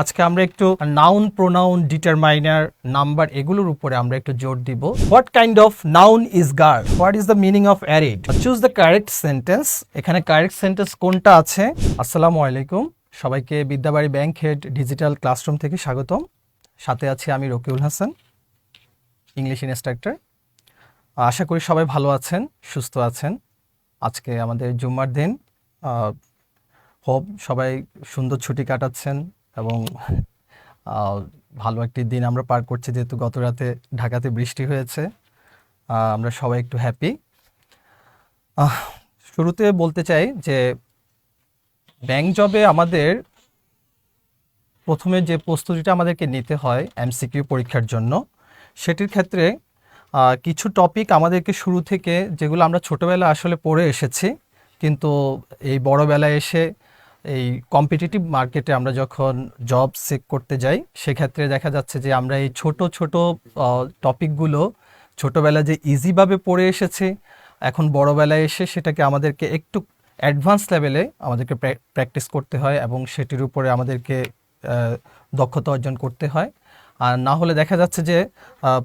আজকে আমরা একটু নাউন প্রোনাউন ডিটারমাইনার নাম্বার এগুলোর উপরে আমরা একটু জোর দিব what kind of noun is guard what is the meaning of arid choose the correct sentence এখানে কারেক্ট সেন্টেন্স কোনটা আছে আসসালামু আলাইকুম সবাইকে Bidyabari bank head digital classroom থেকে স্বাগতম সাথে আছি আমি রকিউল হাসান ইংলিশ ইনস্ট্রাক্টর আশা করি সবাই ভালো আছেন সুস্থ আছেন আজকে আমাদের জুম্মার দিন হোপ সবাই সুন্দর ছুটি কাটাচ্ছেন এবং ভালো একটি দিন আমরা পার করছি যেহেতু গত রাতে ঢাকাতে বৃষ্টি হয়েছে আমরা সবাই একটু হ্যাপি শুরুতে বলতে চাই যে ব্যাংক জবে আমাদের প্রথমে যে প্রস্তুতিটা আমাদেরকে নিতে হয় এমসিকিউ পরীক্ষার জন্য সেটির ক্ষেত্রে কিছু টপিক আমাদেরকে শুরু থেকে যেগুলো আমরা ছোটোবেলা আসলে পড়ে এসেছি কিন্তু এই বড়বেলায় এসে এই কম্পিটিটিভ মার্কেটে আমরা যখন জব সেক করতে যাই সেক্ষেত্রে দেখা যাচ্ছে যে আমরা এই ছোট ছোট টপিকগুলো ছোটোবেলা যে ইজিভাবে পড়ে এসেছে এখন বড়োবেলায় এসে সেটাকে আমাদেরকে একটু অ্যাডভান্স লেভেলে আমাদেরকে প্র্যাকটিস করতে হয় এবং সেটির উপরে আমাদেরকে দক্ষতা অর্জন করতে হয় আর না হলে দেখা যাচ্ছে যে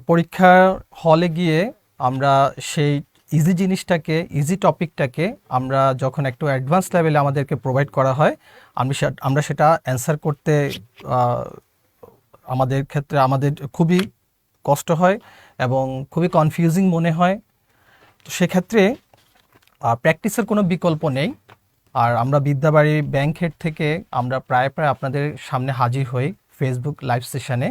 পরীক্ষার হলে গিয়ে আমরা সেই ইজি জিনিসটাকে ইজি টপিকটাকে আমরা যখন একটু অ্যাডভান্স লেভেলে আমাদেরকে প্রোভাইড করা হয় আমি আমরা সেটা অ্যান্সার করতে আমাদের ক্ষেত্রে আমাদের খুবই কষ্ট হয় এবং খুবই কনফিউজিং মনে হয় তো সেক্ষেত্রে প্র্যাকটিসের কোনো বিকল্প নেই আর আমরা বিদ্যাবাড়ি হেড থেকে আমরা প্রায় প্রায় আপনাদের সামনে হাজির হই ফেসবুক লাইভ সেশানে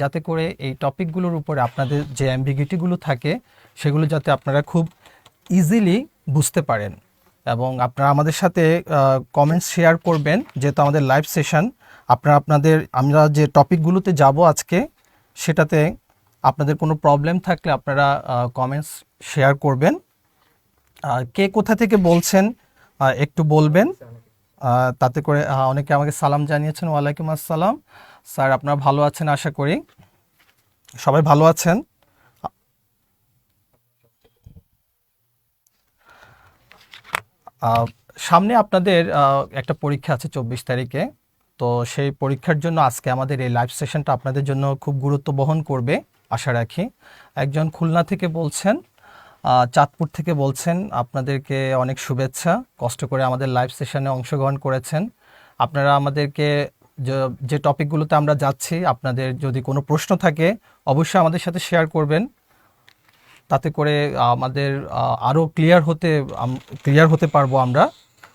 যাতে করে এই টপিকগুলোর উপরে আপনাদের যে অ্যাম্বিগিটিগুলো থাকে সেগুলো যাতে আপনারা খুব ইজিলি বুঝতে পারেন এবং আপনারা আমাদের সাথে কমেন্টস শেয়ার করবেন যেহেতু আমাদের লাইভ সেশন আপনারা আপনাদের আমরা যে টপিকগুলোতে যাব আজকে সেটাতে আপনাদের কোনো প্রবলেম থাকলে আপনারা কমেন্টস শেয়ার করবেন কে কোথা থেকে বলছেন একটু বলবেন তাতে করে অনেকে আমাকে সালাম জানিয়েছেন ওয়ালাইকুম আসসালাম স্যার আপনারা ভালো আছেন আশা করি সবাই ভালো আছেন সামনে আপনাদের একটা পরীক্ষা আছে চব্বিশ তারিখে তো সেই পরীক্ষার জন্য আজকে আমাদের এই লাইভ সেশনটা আপনাদের জন্য খুব গুরুত্ব বহন করবে আশা রাখি একজন খুলনা থেকে বলছেন চাঁদপুর থেকে বলছেন আপনাদেরকে অনেক শুভেচ্ছা কষ্ট করে আমাদের লাইভ সেশনে অংশগ্রহণ করেছেন আপনারা আমাদেরকে যে টপিকগুলোতে আমরা যাচ্ছি আপনাদের যদি কোনো প্রশ্ন থাকে অবশ্যই আমাদের সাথে শেয়ার করবেন তাতে করে আমাদের আরও ক্লিয়ার হতে ক্লিয়ার হতে পারবো আমরা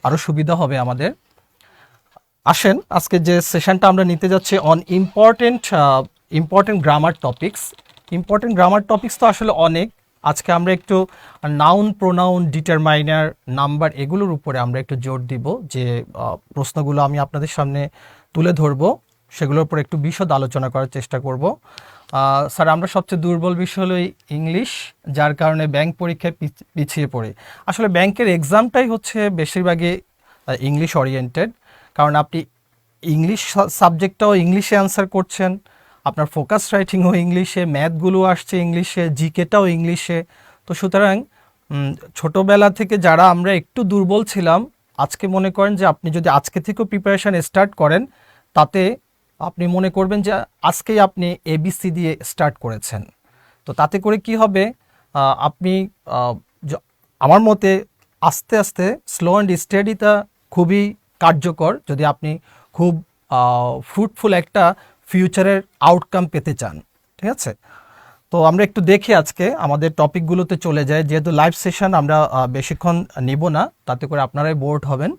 আরও সুবিধা হবে আমাদের আসেন আজকে যে সেশনটা আমরা নিতে যাচ্ছি on important important grammar topics important grammar topics তো আসলে অনেক আজকে আমরা একটু নাউন প্রোনাউন ডিটারমাইনার নাম্বার এগুলোর উপরে আমরা একটু জোর দিব যে প্রশ্নগুলো আমি আপনাদের সামনে তুলে ধরব সেগুলোর উপর একটু বিশদ আলোচনা করার চেষ্টা করব স্যার আমরা সবচেয়ে দুর্বল বিষয় হলো ইংলিশ যার কারণে ব্যাংক পরীক্ষায় পিছিয়ে পড়ে আসলে ব্যাংকের এক্সামটাই হচ্ছে বেশিরভাগই ইংলিশ ওরিয়েন্টেড কারণ আপনি ইংলিশ সাবজেক্টটাও ইংলিশে অ্যান্সার করছেন আপনার ফোকাস রাইটিংও ইংলিশে ম্যাথগুলো আসছে ইংলিশে জিকেটাও ইংলিশে তো সুতরাং ছোটোবেলা থেকে যারা আমরা একটু দুর্বল ছিলাম আজকে মনে করেন যে আপনি যদি আজকে থেকেও প্রিপারেশান স্টার্ট করেন তাতে আপনি মনে করবেন যে আজকেই আপনি এবিসি দিয়ে স্টার্ট করেছেন তো তাতে করে কি হবে আপনি আমার মতে আস্তে আস্তে স্লো অ্যান্ড স্টাডিটা খুবই কার্যকর যদি আপনি খুব ফ্রুটফুল একটা ফিউচারের আউটকাম পেতে চান ঠিক আছে তো আমরা একটু দেখি আজকে আমাদের টপিকগুলোতে চলে যায় যেহেতু লাইভ সেশন আমরা বেশিক্ষণ নিব না তাতে করে আপনারাই বোর্ড হবেন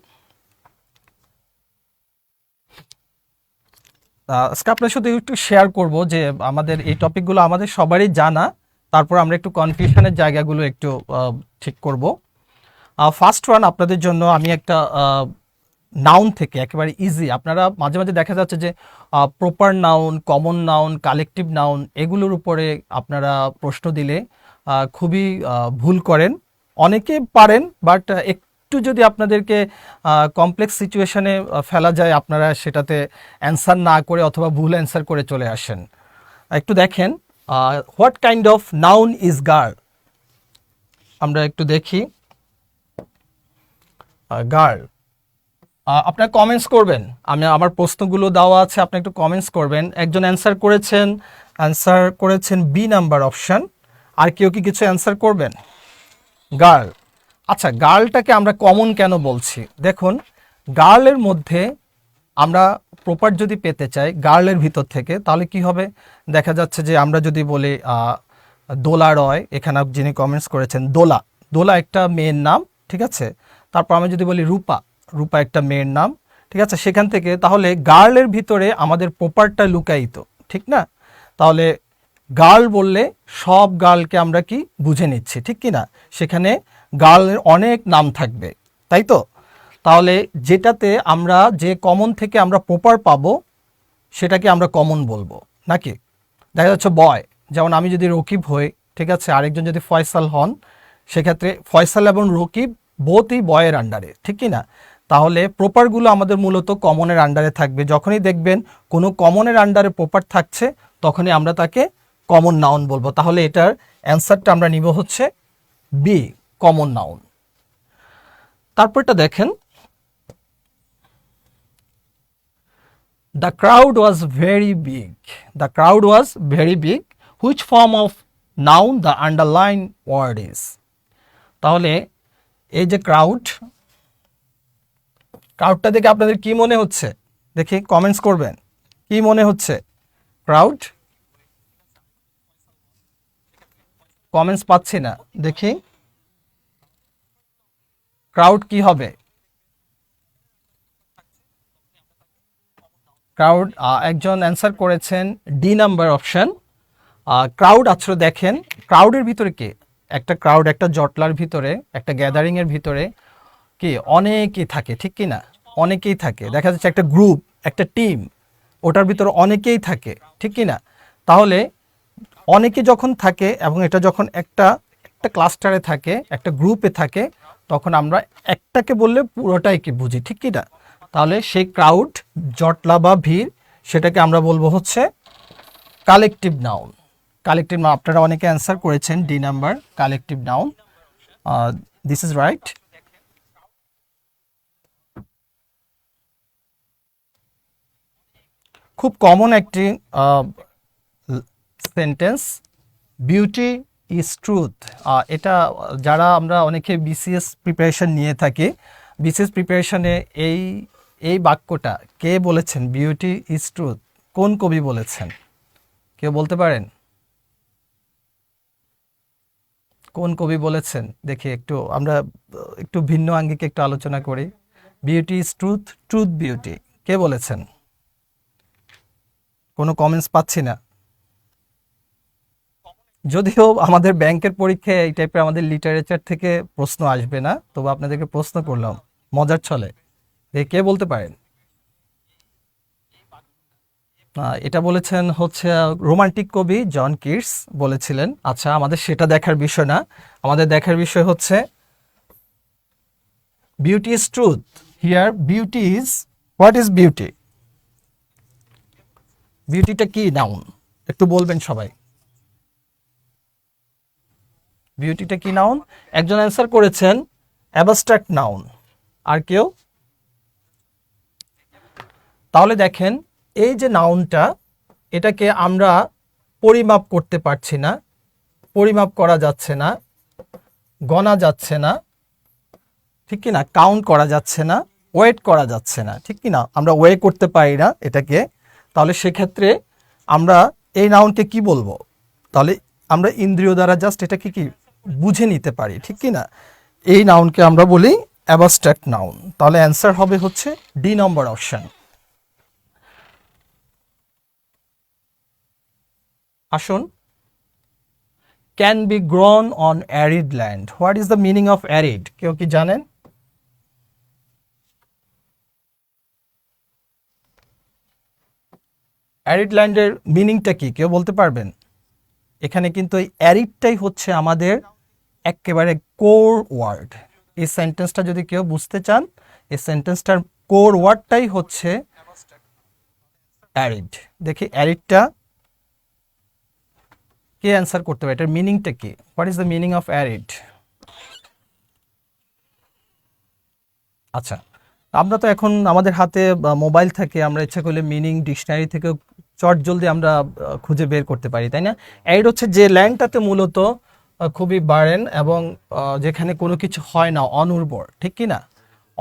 আজকে আপনার সাথে একটু শেয়ার করব যে আমাদের এই টপিকগুলো আমাদের সবারই জানা তারপর আমরা একটু কনফিউশনের জায়গাগুলো একটু ঠিক করব ফার্স্ট ওয়ান আপনাদের জন্য আমি একটা নাউন থেকে একেবারে ইজি আপনারা মাঝে মাঝে দেখা যাচ্ছে যে proper noun common noun collective noun এগুলোর উপরে আপনারা প্রশ্ন দিলে খুবই ভুল করেন অনেকে পারেন বাট একটু যদি আপনাদেরকে কমপ্লেক্স সিচুয়েশনে ফেলা যায় আপনারা সেটাতে অ্যান্সার না করে অথবা ভুল অ্যান্সার করে চলে আসেন একটু দেখেন what kind of noun is গার আমরা একটু দেখি গার্ল আপনার কমেন্টস করবেন আমি আমার প্রশ্নগুলো দেওয়া আছে আপনি একটু কমেন্টস করবেন একজন অ্যান্সার করেছেন অ্যান্সার করেছেন বি নাম্বার অপশান আর কেউ কি কিছু অ্যান্সার করবেন গার্ল আচ্ছা গার্লটাকে আমরা কমন কেন বলছি দেখুন গার্লের মধ্যে আমরা প্রপার যদি পেতে চাই গার্লের ভিতর থেকে তাহলে কি হবে দেখা যাচ্ছে যে আমরা যদি বলি দোলা রয় এখানে যিনি কমেন্টস করেছেন দোলা দোলা একটা মেয়ের নাম ঠিক আছে তারপর আমি যদি বলি রূপা রূপা একটা মেয়ের নাম ঠিক আছে সেখান থেকে তাহলে গার্লের ভিতরে আমাদের প্রপারটা লুকায়িত ঠিক না তাহলে গার্ল বললে সব গার্লকে আমরা কি বুঝে নিচ্ছি ঠিক কি না সেখানে গার্লের অনেক নাম থাকবে তাই তো তাহলে যেটাতে আমরা যে কমন থেকে আমরা প্রপার পাবো সেটাকে আমরা কমন বলবো নাকি দেখা যাচ্ছে বয় যেমন আমি যদি রকিব হই ঠিক আছে আরেকজন যদি ফয়সাল হন সেক্ষেত্রে ফয়সাল এবং রকিব বোতই বয়ের আন্ডারে ঠিক কি না তাহলে প্রপারগুলো আমাদের মূলত কমনের আন্ডারে থাকবে যখনই দেখবেন কোনো কমনের আন্ডারে প্রপার থাকছে তখনই আমরা তাকে কমন নাউন বলবো তাহলে এটার অ্যান্সারটা আমরা নিব হচ্ছে বি কমন নাউন তারপরটা দেখেন the crowd was very big the crowd was very big which form of noun the underline word is তাহলে এই যে ক্রাউড ক্রাউডটা দেখে আপনাদের কি মনে হচ্ছে দেখি কমেন্টস করবেন কি মনে হচ্ছে ক্রাউড কমেন্টস পাচ্ছি না দেখি ক্রাউড কি হবে ক্রাউড একজন অ্যান্সার করেছেন ডি নাম্বার অপশান ক্রাউড আসলে দেখেন ক্রাউডের ভিতরে কে একটা ক্রাউড একটা জটলার ভিতরে একটা গ্যাদারিংয়ের ভিতরে কি অনেকেই থাকে ঠিক কি না অনেকেই থাকে দেখা যাচ্ছে একটা গ্রুপ একটা টিম ওটার ভিতরে অনেকেই থাকে ঠিক কি না তাহলে অনেকে যখন থাকে এবং এটা যখন একটা একটা ক্লাস্টারে থাকে একটা গ্রুপে থাকে তখন আমরা একটাকে বললে পুরোটাই কি বুঝি ঠিক কি না তাহলে সেই ক্রাউড জটলা বা ভিড় সেটাকে আমরা বলবো হচ্ছে কালেকটিভ নাউন কালেকটিভ আপনারা অনেকে অ্যান্সার করেছেন D number collective noun this is right খুব কমন একটি সেন্টেন্স বিউটি ইজ ট্রুথ এটা যারা আমরা অনেকে বিসিএস প্রিপারেশন নিয়ে থাকি বিসিএস প্রিপারেশনে এই এই বাক্যটা কে বলেছেন বিউটি ইজ ট্রুথ কোন কবি বলেছেন কেউ বলতে পারেন কোন কবি বলেছেন দেখি একটু আমরা একটু ভিন্ন আঙ্গিকে একটু আলোচনা করি beauty is truth truth beauty কে বলেছেন কোনো কমেন্টস পাচ্ছি না যদিও আমাদের ব্যাংকের পরীক্ষায় এই টাইপের আমাদের লিটারেচার থেকে প্রশ্ন আসবে না তবু আপনাদেরকে প্রশ্ন করলাম মজার ছলে কে বলতে পারেন এটা বলেছেন হচ্ছে রোমান্টিক কবি জন কিটস বলেছিলেন আচ্ছা আমাদের সেটা দেখার বিষয় না আমাদের দেখার বিষয় হচ্ছে beauty is truth here beauty is what is beauty বিউটিটা কি নাউন একটু বলবেন সবাই বিউটিটা কি নাউন একজন অ্যান্সার করেছেন অ্যাবস্ট্রাক্ট নাউন আর কেউ তাহলে দেখেন এই যে নাউনটা এটাকে আমরা পরিমাপ করতে পারছি না পরিমাপ করা যাচ্ছে না গণা যাচ্ছে না ঠিক কি না কাউন্ট করা যাচ্ছে না ওয়েট করা যাচ্ছে না ঠিক কি না আমরা ওয়ে করতে পারি না এটাকে তাহলে সেক্ষেত্রে আমরা এই নাউনকে কি বলবো তাহলে আমরা ইন্দ্রিয় দ্বারা জাস্ট এটাকে কি বুঝে নিতে পারি ঠিক কি না এই নাউনকে আমরা বলি অ্যাবস্ট্রাক্ট নাউন তাহলে অ্যান্সার হবে হচ্ছে ডি নম্বর অপশান আসুন can be grown on arid land what is the meaning of arid কেউ কি জানেন অ্যারিড ল্যান্ডের মিনিংটা কি কেউ বলতে পারবেন এখানে কিন্তু এই অ্যারিডটাই হচ্ছে আমাদের একেবারে কোর ওয়ার্ড এই সেন্টেন্সটা যদি কেউ বুঝতে চান এই সেন্টেন্সটার কোর ওয়ার্ডটাই হচ্ছে অ্যারিড দেখি অ্যারিডটা কে অ্যান্সার করতে পারে এটার মিনিংটা কি what is the meaning of arid আচ্ছা আমরা তো এখন আমাদের হাতে মোবাইল থাকে আমরা ইচ্ছা করলে মিনিং ডিকশনারি থেকে চট জলদি আমরা খুঁজে বের করতে পারি তাই না এর হচ্ছে যে ল্যান্ডটাতে মূলত খুবই বাড়েন এবং যেখানে কোনো কিছু হয় না অনুর্বর ঠিক কি না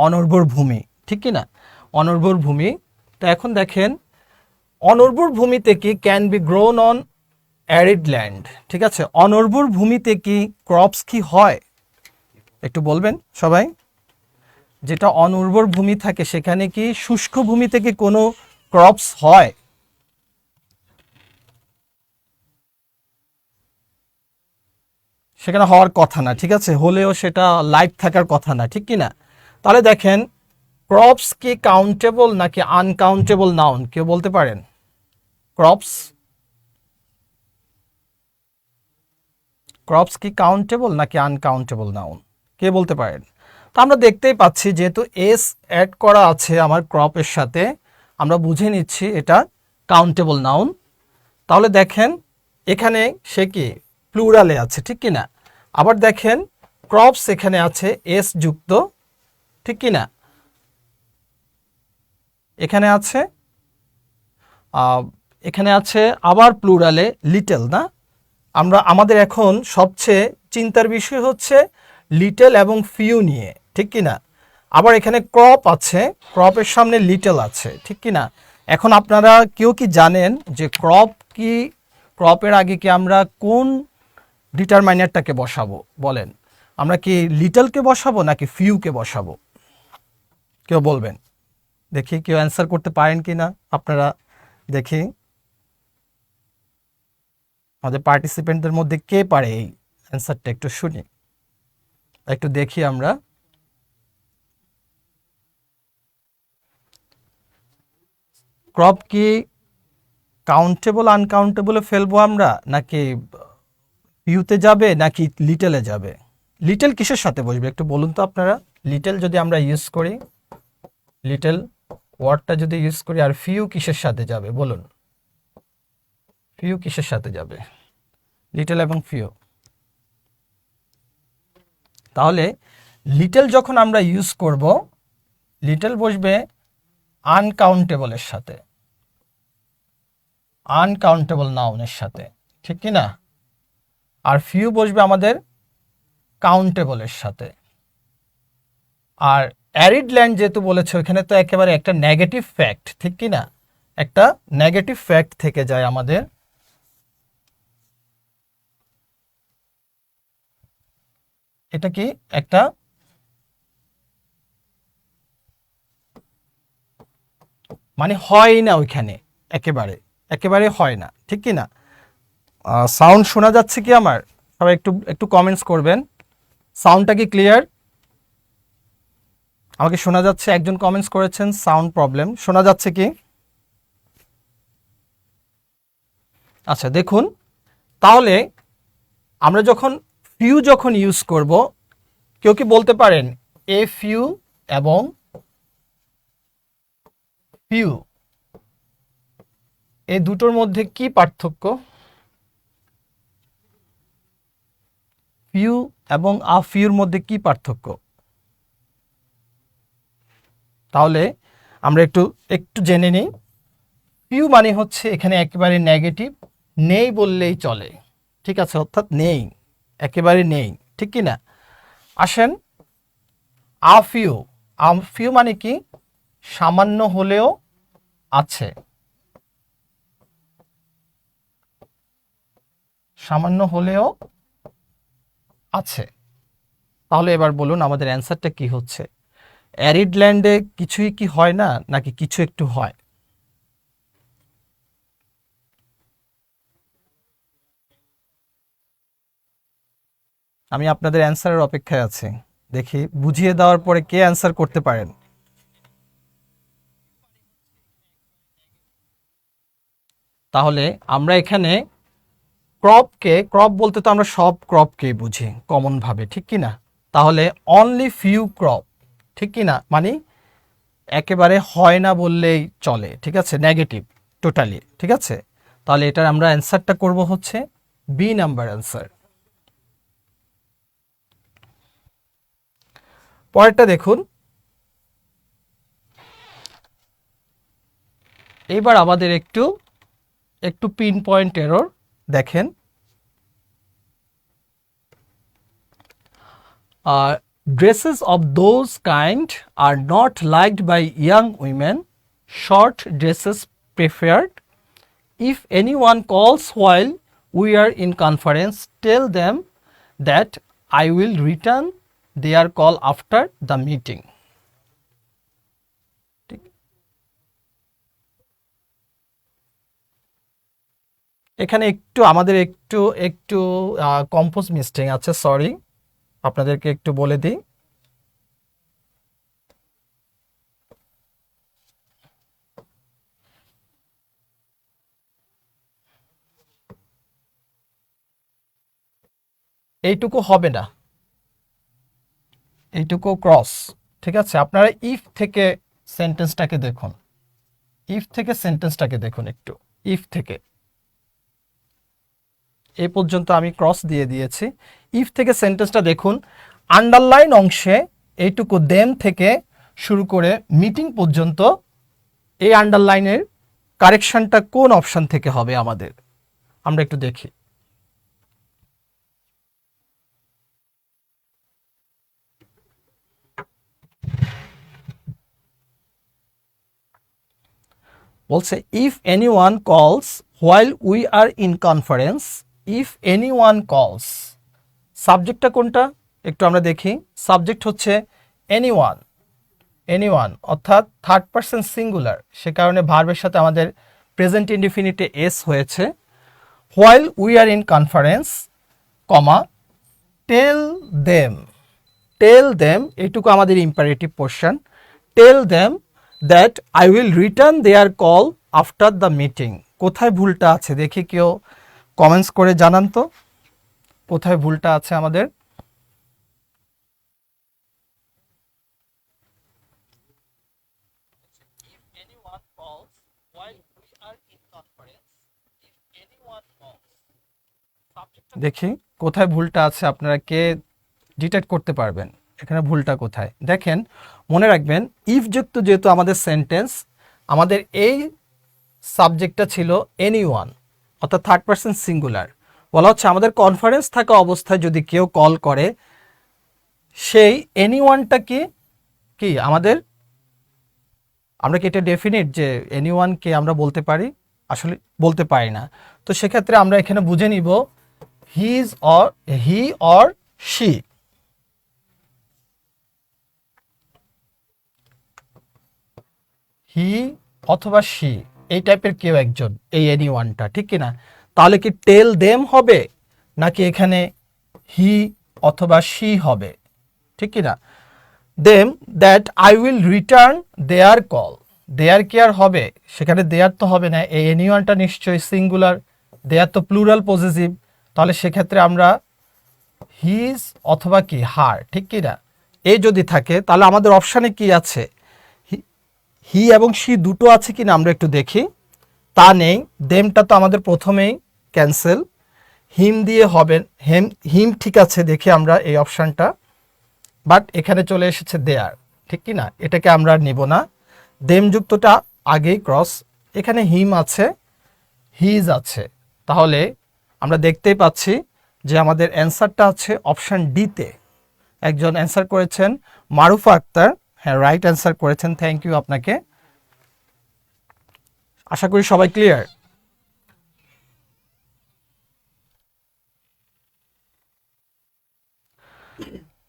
অনুর্বর ভূমি ঠিক কি না অনুর্বর ভূমি তো এখন দেখেন অনুর্বর ভূমিতে কি can be grown on arid land ঠিক আছে অনুর্বর ভূমিতে কি ক্রপস কি হয় একটু বলবেন সবাই যেটা অনুর্বর ভূমি থাকে সেখানে কি শুষ্ক ভূমি থেকে কোনো ক্রপস হয় সেখানে হওয়ার কথা না ঠিক আছে হলেও সেটা লাইভ থাকার কথা না ঠিক কি না তাহলে দেখেন ক্রপস কি কাউন্টেবল নাকি আনকাউন্টেবল নাউন কেউ বলতে পারেন ক্রপস ক্রপস কি কাউন্টেবল নাকি আনকাউন্টেবল নাউন কে বলতে পারেন তো আমরা দেখতেই পাচ্ছি যেহেতু এস অ্যাড করা আছে আমার ক্রপের সাথে আমরা বুঝে নিচ্ছি এটা কাউন্টেবল নাউন তাহলে দেখেন এখানে সে কি প্লুরালে আছে ঠিক কি না আবার দেখেন ক্রপস এখানে আছে এস যুক্ত ঠিক কি না এখানে আছে এখানে আছে আবার প্লুরালে লিটেল না আমরা আমাদের এখন সবচেয়ে চিন্তার বিষয় হচ্ছে লিটেল এবং ফিউ নিয়ে ঠিক কি না আবার এখানে ক্রপ আছে ক্রপের সামনে লিটেল আছে ঠিক কি না এখন আপনারা কেউ কি জানেন যে ক্রপ কি ক্রপের আগে কি আমরা কোন ডিটারমাইনারটাকে বসাবো বলেন আমরা কি লিটলকে বসাবো নাকি ফিউকে বসাবো কেউ বলবেন দেখি কেউ অ্যান্সার করতে পারেন কি না আপনারা দেখি আমাদের পার্টিসিপেন্টদের মধ্যে কে পারে এই অ্যান্সারটা একটু শুনি একটু দেখি আমরা ক্রপ কি কাউন্টেবল আনকাউন্টেবলে ফেলবো আমরা নাকি ইউতে যাবে নাকি লিটেলে যাবে লিটেল কিসের সাথে বসবে একটু বলুন তো আপনারা লিটেল যদি আমরা ইউজ করি লিটেল ওয়ার্ডটা যদি ইউজ করি আর ফিউ কিসের সাথে যাবে বলুন ফিউ কিসের সাথে যাবে লিটেল এবং ফিউ তাহলে লিটেল যখন আমরা ইউজ করব লিটেল বসবে আনকাউন্টেবলের সাথে আনকাউন্টেবল নাউনের সাথে ঠিক কি না আর ফিউ বসবে আমাদের কাউন্টেবলের সাথে আর অ্যারিড ল্যান্ড যেহেতু বলেছে ওইখানে তো একেবারে একটা নেগেটিভ ফ্যাক্ট ঠিক কি না একটা নেগেটিভ ফ্যাক্ট থেকে যায় আমাদের এটা কি একটা মানে হয় না ওইখানে একেবারে একেবারে হয় না ঠিক কি না সাউন্ড শোনা যাচ্ছে কি আমার সবাই একটু একটু কমেন্টস করবেন সাউন্ডটা কি ক্লিয়ার আমাকে শোনা যাচ্ছে একজন কমেন্টস করেছেন সাউন্ড প্রবলেম শোনা যাচ্ছে কি আচ্ছা দেখুন তাহলে আমরা যখন ফিউ যখন ইউজ করব কেউ কি বলতে পারেন এ ফিউ এবং ফিউ এ দুটোর মধ্যে কি পার্থক্য ফিউ এবং আ ফিউর মধ্যে কি পার্থক্য তাহলে আমরা একটু একটু জেনে নিই ফিউ মানে হচ্ছে এখানে একেবারে নেগেটিভ নেই বললেই চলে ঠিক আছে অর্থাৎ নেই একেবারে নেই ঠিক কি না আসেন আফিউ আফিউ মানে কি সামান্য হলেও আছে সামান্য হলেও আছে তাহলে এবার বলুন আমাদের অ্যান্সারটা কি হচ্ছে অ্যারিড ল্যান্ডে কিছুই কি হয় না নাকি কিছু একটু হয় আমি আপনাদের অ্যান্সারের অপেক্ষায় আছি দেখি বুঝিয়ে দেওয়ার পরে কে অ্যান্সার করতে পারেন তাহলে আমরা এখানে ক্রপকে ক্রপ বলতে তো আমরা সব ক্রপকেই বুঝি কমনভাবে ঠিক কি না তাহলে অনলি ফিউ ক্রপ ঠিক কি না মানে একেবারে হয় না বললেই চলে ঠিক আছে নেগেটিভ টোটালি ঠিক আছে তাহলে এটার আমরা অ্যান্সারটা করব হচ্ছে বি নাম্বার অ্যান্সার পরেরটা দেখুন এইবার আমাদের একটু একটু পিন পয়েন্ট এরর দেখেন Uh, dresses of those kind are not liked by young women. Short dresses preferred. If anyone calls while we are in conference, tell them that I will return their call after the meeting. ঠিক। এখানে একটু আমাদের একটু একটু compose mistake আছে sorry আপনাদেরকে একটু বলে দিই এইটুকু হবে না এইটুকু ক্রস ঠিক আছে আপনারা ইফ থেকে সেন্টেন্সটাকে দেখুন ইফ থেকে সেন্টেন্সটাকে দেখুন একটু ইফ থেকে এ পর্যন্ত আমি ক্রস দিয়ে দিয়েছি ইফ থেকে সেন্টেন্সটা দেখুন আন্ডারলাইন অংশে এইটুকু দেম থেকে শুরু করে মিটিং পর্যন্ত এই আন্ডারলাইনের কারেকশনটা কোন অপশান থেকে হবে আমাদের আমরা একটু দেখি বলছে if anyone calls while we are in conference if anyone calls সাবজেক্টটা কোনটা একটু আমরা দেখি সাবজেক্ট হচ্ছে এনি ওয়ান এনি ওয়ান অর্থাৎ থার্ড পার্সন সিঙ্গুলার সে কারণে ভার্বের সাথে আমাদের প্রেজেন্ট ইন্ডিফিনিটে এস হয়েছে while we are in conference comma tell them tell them এটুকু আমাদের imperative portion tell them that I will return their call after the meeting কোথায় ভুলটা আছে দেখে কেউ কমেন্টস করে জানান তো কোথায় ভুলটা আছে আমাদের দেখি কোথায় ভুলটা আছে আপনারা কে ডিটেক্ট করতে পারবেন এখানে ভুলটা কোথায় দেখেন মনে রাখবেন ইফযুক্ত যেহেতু আমাদের সেন্টেন্স আমাদের এই সাবজেক্টটা ছিল এনি ওয়ান অর্থাৎ থার্ড পার্সন সিঙ্গুলার বলা হচ্ছে আমাদের কনফারেন্স থাকা অবস্থায় যদি কেউ কল করে সেই এনি ওয়ানটা কি কি আমাদের আমরা কি এটা ডেফিনিট যে এনি ওয়ানকে আমরা বলতে পারি আসলে বলতে পারি না তো সেক্ষেত্রে আমরা এখানে বুঝে নিব he is or he or she he অথবা শি এই টাইপের কেউ একজন এই এনি ওয়ানটা ঠিক কিনা তাহলে কি টেল দেম হবে নাকি এখানে হি অথবা শি হবে ঠিক কিনা them that I will return their call their কি আর হবে সেখানে দেয়ার তো হবে না এই এনি ওয়ানটা নিশ্চয়ই সিঙ্গুলার দেয়ার তো প্লুরাল পজিটিভ তাহলে সেক্ষেত্রে আমরা হিজ অথবা কি হার ঠিক কিনা এ যদি থাকে তাহলে আমাদের অপশানে কি আছে হি এবং সি দুটো আছে কি না আমরা একটু দেখি তা নেই দেমটা তো আমাদের প্রথমেই ক্যান্সেল হিম দিয়ে হবে হেম হিম ঠিক আছে দেখি আমরা এই অপশানটা বাট এখানে চলে এসেছে দেয়ার ঠিক কি না এটাকে আমরা আর নেব না দেমযুক্তটা আগেই ক্রস এখানে হিম আছে হিজ আছে তাহলে আমরা দেখতেই পাচ্ছি যে আমাদের অ্যান্সারটা আছে অপশান ডিতে একজন অ্যান্সার করেছেন মারুফা আক্তার হ্যাঁ রাইট অ্যান্সার করেছেন থ্যাংক ইউ আপনাকে আশা করি সবাই ক্লিয়ার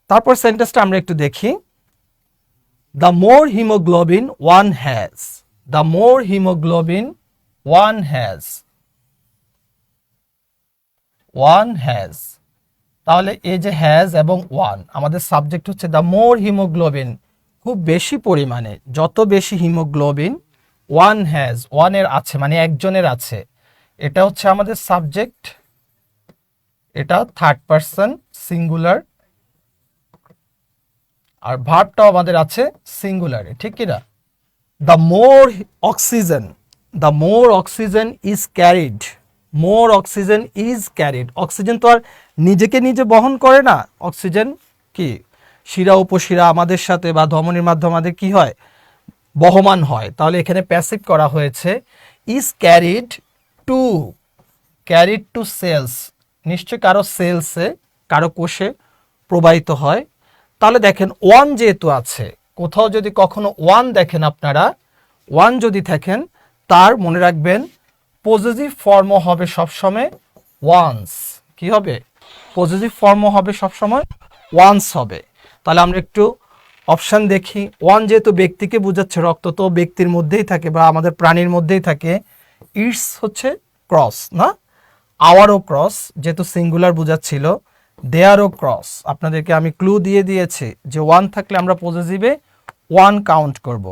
তারপর সেন্টেন্সটা আমরা একটু দেখি the more haemoglobin one has the more haemoglobin one has one has তাহলে এ যে হ্যাজ এবং ওয়ান আমাদের সাবজেক্ট হচ্ছে দ্য মোর হিমোগ্লোবিন খুব বেশি পরিমাণে যত বেশি হিমোগ্লোবিন ওয়ান হ্যাজ ওয়ানের আছে মানে একজনের আছে এটা হচ্ছে আমাদের সাবজেক্ট এটা থার্ড পারসন সিঙ্গুলার আর ভাবটাও আমাদের আছে সিঙ্গুলারে ঠিক কিনা the more oxygen the more oxygen is carried more oxygen is carried oxygen তো আর নিজেকে নিজে বহন করে না অক্সিজেন কি শিরা উপশিরা আমাদের সাথে বা ধমনির মাধ্যমে আমাদের কি হয় বহমান হয় তাহলে এখানে প্যাসিভ করা হয়েছে is carried to carried to cells নিশ্চয় কারো সেলসে কারো কোষে প্রবাহিত হয় তাহলে দেখেন ওয়ান যেহেতু আছে কোথাও যদি কখনো ওয়ান দেখেন আপনারা ওয়ান যদি থাকেন তার মনে রাখবেন পজিটিভ ফর্ম হবে সবসময় ওয়ান্স কি হবে পজিটিভ ফর্ম হবে সবসময় ওয়ান্স হবে তাহলে আমরা একটু অপশান দেখি ওয়ান যেহেতু ব্যক্তিকে বোঝাচ্ছে রক্ত তো ব্যক্তির মধ্যেই থাকে বা আমাদের প্রাণীর মধ্যেই থাকে ইটস হচ্ছে ক্রস না আওয়ারও ক্রস যেহেতু সিঙ্গুলার বোঝাচ্ছিল দেয়ারও ক্রস আপনাদেরকে আমি ক্লু দিয়ে দিয়েছি যে ওয়ান থাকলে আমরা পজিটিভে ওয়ান কাউন্ট করব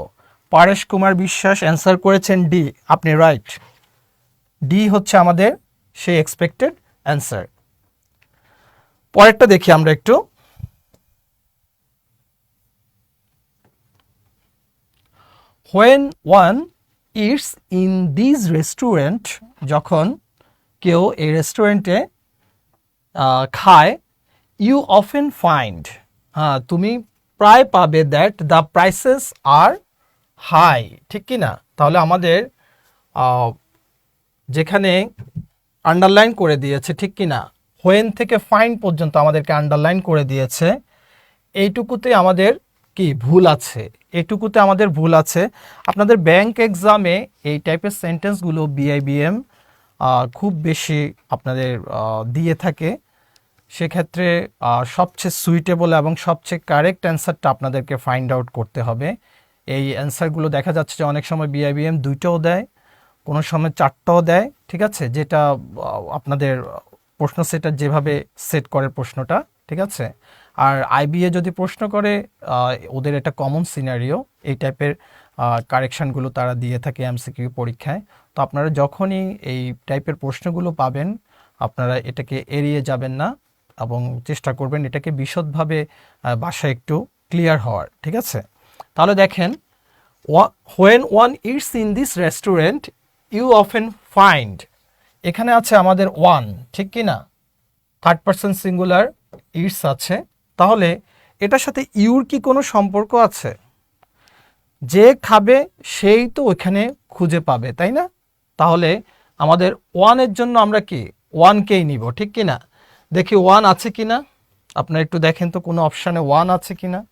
পারেশ কুমার বিশ্বাস অ্যান্সার করেছেন ডি আপনি রাইট ডি হচ্ছে আমাদের সেই এক্সপেক্টেড অ্যান্সার পরেরটা দেখি আমরা একটু when one eats in this restaurant যখন কেউ এই রেস্টুরেন্টে খায় ইউ অফেন ফাইন্ড হ্যাঁ তুমি প্রায় পাবে that the prices are high ঠিক কি না তাহলে আমাদের যেখানে আন্ডারলাইন করে দিয়েছে ঠিক কি না হোয়েন থেকে ফাইন পর্যন্ত আমাদেরকে আন্ডারলাইন করে দিয়েছে এইটুকুতে আমাদের কি ভুল আছে এটুকুতে আমাদের ভুল আছে আপনাদের ব্যাংক এক্সামে এই টাইপের সেন্টেন্সগুলো বিআইবিএম খুব বেশি আপনাদের দিয়ে থাকে সেক্ষেত্রে সবচেয়ে সুইটেবল এবং সবচেয়ে কারেক্ট অ্যান্সারটা আপনাদেরকে ফাইন্ড আউট করতে হবে এই অ্যান্সারগুলো দেখা যাচ্ছে যে অনেক সময় বিআইবিএম দুইটাও দেয় কোনো সময় চারটাও দেয় ঠিক আছে যেটা আপনাদের প্রশ্ন সেটার যেভাবে সেট করে প্রশ্নটা ঠিক আছে আর আইবিএ যদি প্রশ্ন করে ওদের একটা কমন সিনারিও এই টাইপের কারেকশানগুলো তারা দিয়ে থাকে এমসিকিউ পরীক্ষায় তো আপনারা যখনই এই টাইপের প্রশ্নগুলো পাবেন আপনারা এটাকে এড়িয়ে যাবেন না এবং চেষ্টা করবেন এটাকে বিশদভাবে বাসায় একটু ক্লিয়ার হওয়ার ঠিক আছে তাহলে দেখেন when one eats in this restaurant you often find এখানে আছে আমাদের ওয়ান ঠিক কি না থার্ড পার্সন সিঙ্গুলার ইটস আছে তাহলে এটার সাথে ইউর কি কোনো সম্পর্ক আছে যে খাবে সেই তো ওইখানে খুঁজে পাবে তাই না তাহলে আমাদের ওয়ানের জন্য আমরা কি ওয়ানকেই নিব ঠিক কি না দেখি ওয়ান আছে কিনা আপনারা একটু দেখেন তো কোনো অপশানে ওয়ান আছে কিনা না